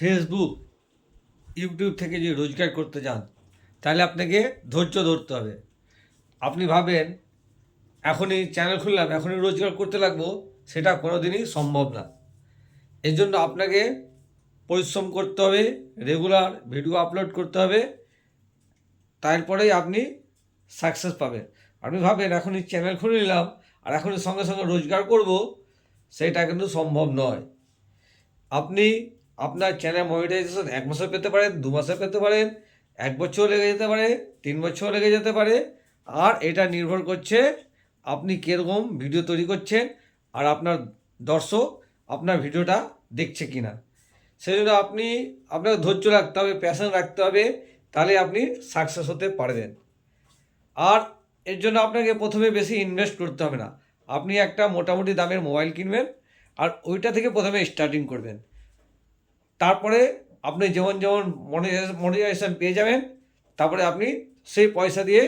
Facebook YouTube থেকে যদি রোজগার করতে চান তাহলে আপনাকে ধৈর্য ধরতে হবে। আপনি ভাবেন, এখনই চ্যানেল খুললাম, এখনই রোজগার করতে লাগবো, সেটা কোনো দিনই সম্ভব না। এর জন্য আপনাকে পরিশ্রম করতে হবে রেগুলার ভিডিও আপলোড করতে হবে, তারপরেই আপনি সাকসেস পাবেন। আপনি ভাবেন, এখনই চ্যানেল খুলে নিলাম, আর এখনই সঙ্গে সঙ্গে রোজগার করব, সেটা কিন্তু সম্ভব নয়। আপনি আপনার চ্যানেল মনিটাইজেশন এক মাসে পেতে পারেন, দু মাসে পেতে পারেন, এক বছর লেগে যেতে পারে, তিন বছর লেগে যেতে পারে। আর এটা নির্ভর করছে আপনি কীরকম ভিডিও তৈরি করছেন আর আপনার দর্শক আপনার ভিডিওটা দেখছে কি না সেই জন্য আপনি, আপনাকে ধৈর্য রাখতে হবে প্যাশন রাখতে হবে, তাহলে আপনি সাকসেস হতে পারবেন। আর এর জন্য আপনাকে প্রথমে বেশি ইনভেস্ট করতে হবে না। আপনি একটা মোটামুটি দামের মোবাইল কিনবেন আর ওইটা থেকে প্রথমে স্টার্টিং করবেন। তারপরে আপনি যেমন যেমন মনিটাইজেশন পেয়ে যাবেন, তারপরে আপনি সেই পয়সা দিয়ে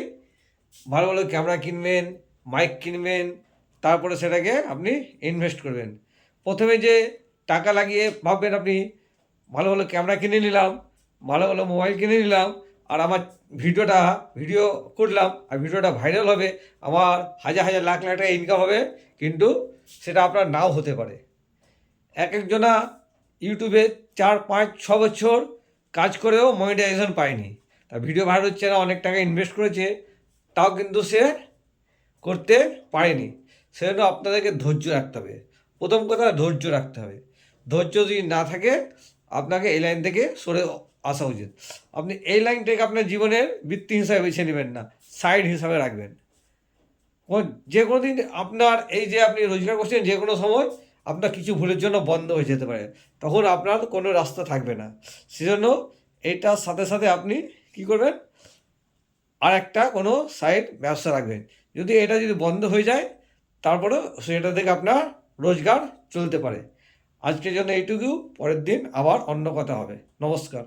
ভালো ভালো ক্যামেরা কিনবেন মাইক কিনবেন, তারপরে সেটাকে আপনি ইনভেস্ট করবেন। প্রথমে যে টাকা লাগিয়ে ভাববেন আপনি, ভালো ভালো ক্যামেরা কিনে নিলাম, ভালো ভালো মোবাইল কিনে নিলাম, আর আমার ভিডিওটা, ভিডিও করলাম, আর ভিডিওটা ভাইরাল হবে, আমার হাজার হাজার লাখ লাখ টাকা ইনকাম হবে, কিন্তু সেটা আপনার নাও হতে পারে। এক একজনা ইউটিউবে চার পাঁচ ছ বছর কাজ করেও মনিটাইজেশন পায়নি। তা ভিডিও ভাইরাল হচ্ছে না, অনেক টাকা ইনভেস্ট করেছে, তাও কিন্তু সে করতে পারেনি। সেজন্য আপনাদেরকে ধৈর্য রাখতে হবে। প্রথম কথা, ধৈর্য রাখতে হবে। ধৈর্য যদি না থাকে, আপনাকে এই লাইন থেকে সরে আসা উচিত। আপনি এই লাইনটাকে আপনার জীবনের বৃত্তি হিসাবে বেছে নেবেন না সাইড হিসাবে রাখবেন। যে কোনো দিন আপনার এই যে আপনি রোজগার করছেন, যে কোনো সময় আপনার কিছু ভুলের জন্য বন্ধ হয়ে যেতে পারে। তখন আপনার কোনো রাস্তা থাকবে না। সেজন্য এটার সাথে সাথে আপনি কি করবেন? আর একটা কোনো সাইড ব্যবসা রাখবেন। যদি এটা যদি বন্ধ হয়ে যায় তারপরে সেটা থেকে আপনার রোজগার চলতে পারে। আজকের জন্য এইটুকু, পরের দিন আবার অন্য কথা হবে। নমস্কার।